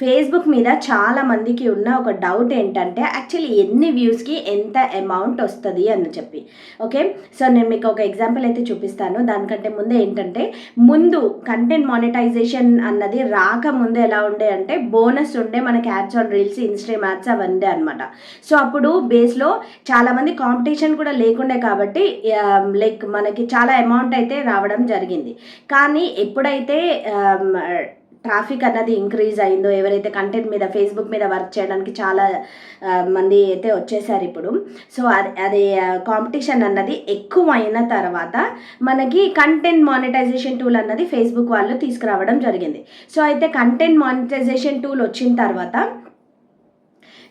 Facebook మీద చాలా మందికి ఉన్న ఒక డౌట్ ఏంటంటే యాక్చువల్లీ ఎన్ని వ్యూస్కి ఎంత అమౌంట్ వస్తుంది? అని చెప్పి. ఓకే సో నేను మీకు ఒక ఎగ్జాంపుల్ అయితే చూపిస్తాను. దానికంటే ముందే ఏంటంటే ముందు కంటెంట్ మానిటైజేషన్ అన్నది రాకముందు ఎలా ఉండే అంటే బోనస్ ఉండే మనకి ads on reels Insta ads అవన్నీ అనమాట సో అప్పుడు బేస్లో చాలామంది కాంపిటీషన్ కూడా లేకుండే కాబట్టి um, లైక్ మనకి చాలా అమౌంట్ అయితే రావడం జరిగింది. కానీ ఎప్పుడైతే um, ట్రాఫిక్ అన్నది ఇంక్రీజ్ అయిందో ఎవరైతే కంటెంట్ మీద ఫేస్బుక్ మీద వర్క్ చేయడానికి చాలా మంది అయితే వచ్చేసారు ఇప్పుడు. సో అది అది కాంపిటీషన్ అన్నది ఎక్కువ అయిన తర్వాత మనకి కంటెంట్ మానిటైజేషన్ టూల్ అన్నది ఫేస్బుక్ వాళ్ళు తీసుకురావడం జరిగింది. సో అయితే కంటెంట్ మానిటైజేషన్ టూల్ వచ్చిన తర్వాత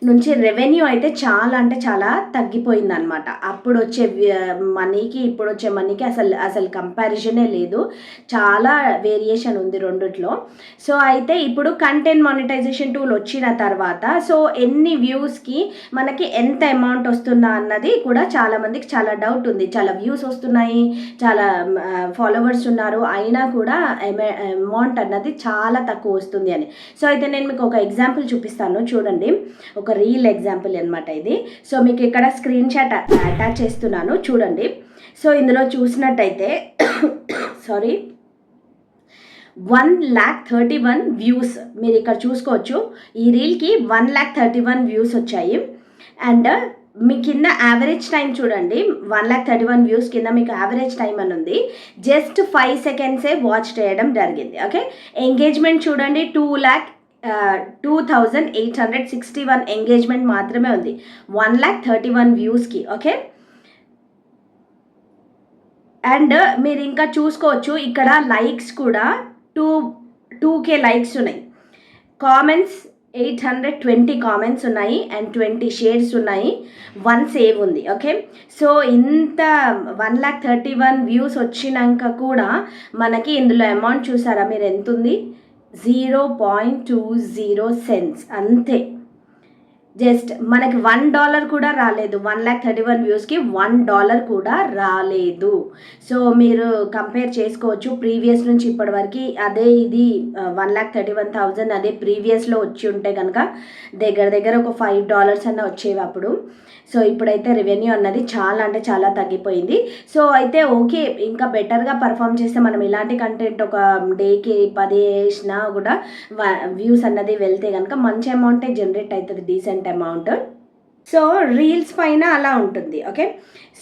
నుంచి రెవెన్యూ అయితే చాలా అంటే చాలా తగ్గిపోయింది అనమాట అప్పుడు వచ్చే మనీకి ఇప్పుడు వచ్చే మనీకి అసలు అసలు కంపారిజనే లేదు. చాలా వేరియేషన్ ఉంది రెండిట్లో. సో అయితే ఇప్పుడు కంటెంట్ మానిటైజేషన్ టూల్ వచ్చిన తర్వాత సో ఎన్ని వ్యూస్కి మనకి ఎంత అమౌంట్ వస్తుందా అన్నది కూడా చాలా మందికి చాలా డౌట్ ఉంది. చాలా వ్యూస్ వస్తున్నాయి చాలా ఫాలోవర్స్ ఉన్నారు అయినా కూడా అమౌంట్ అన్నది చాలా తక్కువ వస్తుంది అని. సో అయితే నేను మీకు ఒక ఎగ్జాంపుల్ చూపిస్తాను. చూడండి. ఒక ఒక రీల్ ఎగ్జాంపుల్ అనమాట ఇది. సో మీకు ఇక్కడ స్క్రీన్ షాట్ అటాచ్ చేస్తున్నాను. చూడండి. సో ఇందులో చూసినట్టయితే sorry one lakh thirty one views మీరు ఇక్కడ చూసుకోవచ్చు. ఈ రీల్కి one lakh thirty one views వచ్చాయి. అండ్ uh, మీ కింద యావరేజ్ టైం చూడండి. One lakh thirty one views కింద మీకు యావరేజ్ టైం అని ఉంది. జస్ట్ ఫైవ్ సెకండ్సే వాచ్ చేయడం జరిగింది. ఓకే ఎంగేజ్మెంట్ చూడండి. Two lakh two thousand eight hundred sixty one engagement మాత్రమే ఉంది. వన్ ల్యాక్ థర్టీ వన్ వ్యూస్కి ఓకే అండ్ మీరు ఇంకా చూసుకోవచ్చు ఇక్కడ లైక్స్ కూడా టూ టూ కే లైక్స్ ఉన్నాయి. Comments eight hundred twenty comments ఉన్నాయి అండ్ ట్వంటీ షేర్స్ ఉన్నాయి. వన్ సేవ్ ఉంది ఓకే సో ఇంత one lakh thirty one views వచ్చినాక కూడా మనకి ఇందులో అమౌంట్ చూసారా? మీరు ఎంత ఉంది zero point two zero cents అంతే జస్ట్ మనకి వన్ డాలర్ కూడా రాలేదు. వన్ ల్యాక్ థర్టీ వన్ వ్యూస్కి వన్ డాలర్ కూడా రాలేదు. సో మీరు కంపేర్ చేసుకోవచ్చు. ప్రీవియస్ నుంచి ఇప్పటివరకు అదే ఇది one lakh thirty one thousand అదే ప్రీవియస్లో వచ్చి ఉంటే కనుక దగ్గర దగ్గర ఒక ఫైవ్ డాలర్స్ అన్న వచ్చేవి అప్పుడు. సో ఇప్పుడైతే రెవెన్యూ అన్నది చాలా అంటే చాలా తగ్గిపోయింది. సో అయితే ఓకే ఇంకా బెటర్గా పర్ఫామ్ చేస్తే మనం ఇలాంటి కంటెంట్ ఒక డేకి పది వేసినా కూడా వ్యూస్ అన్నది వెళ్తే కనుక మంచి అమౌంటే జనరేట్ అవుతుంది డీసెంట్ అమౌంట్. సో రీల్స్ పైన అలా ఉంటుంది ఓకే?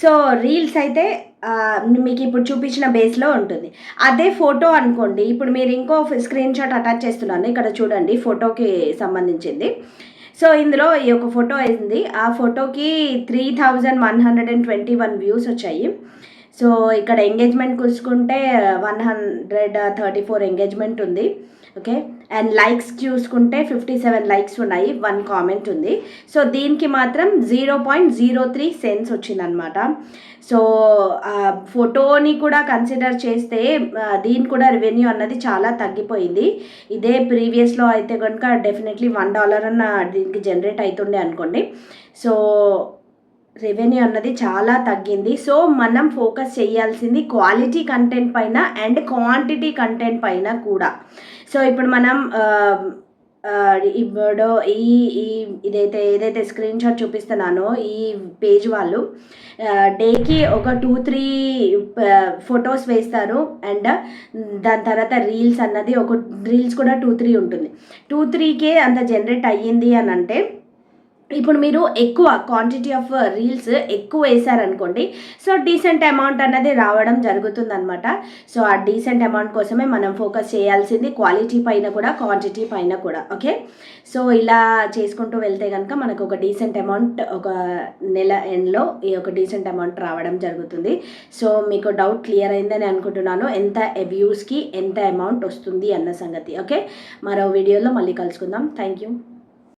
సో రీల్స్ అయితే మీకు ఇప్పుడు చూపించిన బేస్లో ఉంటుంది. అదే ఫోటో అనుకోండి ఇప్పుడు మీరు ఇంకో స్క్రీన్ షాట్ అటాచ్ చేస్తున్నాను ఇక్కడ చూడండి ఫోటోకి సంబంధించింది. సో ఇందులో ఈ ఒక ఫోటో అయింది ఆ ఫోటోకి three thousand one hundred and twenty one views వచ్చాయి. సో ఇక్కడ ఎంగేజ్మెంట్ చూసుకుంటే one hundred thirty four engagement ఉంది. ఓకే? అండ్ లైక్స్ చూసుకుంటే ఫిఫ్టీ సెవెన్ లైక్స్ ఉన్నాయి. వన్ కామెంట్ ఉంది. సో దీనికి మాత్రం zero point zero three cents వచ్చిందనమాట సో ఫోటోని కూడా కన్సిడర్ చేస్తే దీని కూడా రెవెన్యూ అన్నది చాలా తగ్గిపోయింది. ఇదే ప్రీవియస్లో అయితే కనుక డెఫినెట్లీ వన్ డాలర్ అన్న దీనికి జనరేట్ అవుతుండే అనుకోండి. సో రెవెన్యూ అన్నది చాలా తగ్గింది. సో మనం ఫోకస్ చేయాల్సింది క్వాలిటీ కంటెంట్ పైన అండ్ క్వాంటిటీ కంటెంట్ పైన కూడా. సో ఇప్పుడు మనం ఇప్పుడు ఈ ఈ ఇదైతే ఏదైతే స్క్రీన్ షాట్ చూపిస్తున్నానో ఈ పేజ్ వాళ్ళు డేకి ఒక టూ త్రీ ఫొటోస్ వేస్తారు. అండ్ దాని తర్వాత రీల్స్ అన్నది ఒక రీల్స్ కూడా టూ త్రీ ఉంటుంది. టూ త్రీకే అంత జనరేట్ అయ్యింది అని అంటే ఇప్పుడు మీరు ఎక్కువ క్వాంటిటీ ఆఫ్ రీల్స్ ఎక్కువ వేశారనుకోండి సో డీసెంట్ అమౌంట్ అనేది రావడం జరుగుతుందనమాట సో ఆ డీసెంట్ అమౌంట్ కోసమే మనం ఫోకస్ చేయాల్సింది క్వాలిటీ పైన కూడా క్వాంటిటీ పైన కూడా ఓకే సో ఇలా చేసుకుంటూ వెళ్తే కనుక మనకు ఒక డీసెంట్ అమౌంట్ ఒక నెల ఎండ్లో ఈ ఒక డీసెంట్ అమౌంట్ రావడం జరుగుతుంది. సో మీకు డౌట్ క్లియర్ అయిందని అనుకుంటున్నాను. ఎంత వ్యూస్కి ఎంత అమౌంట్ వస్తుంది అన్న సంగతి ఓకే మరో వీడియోలో మళ్ళీ కలుసుకుందాం. Thank you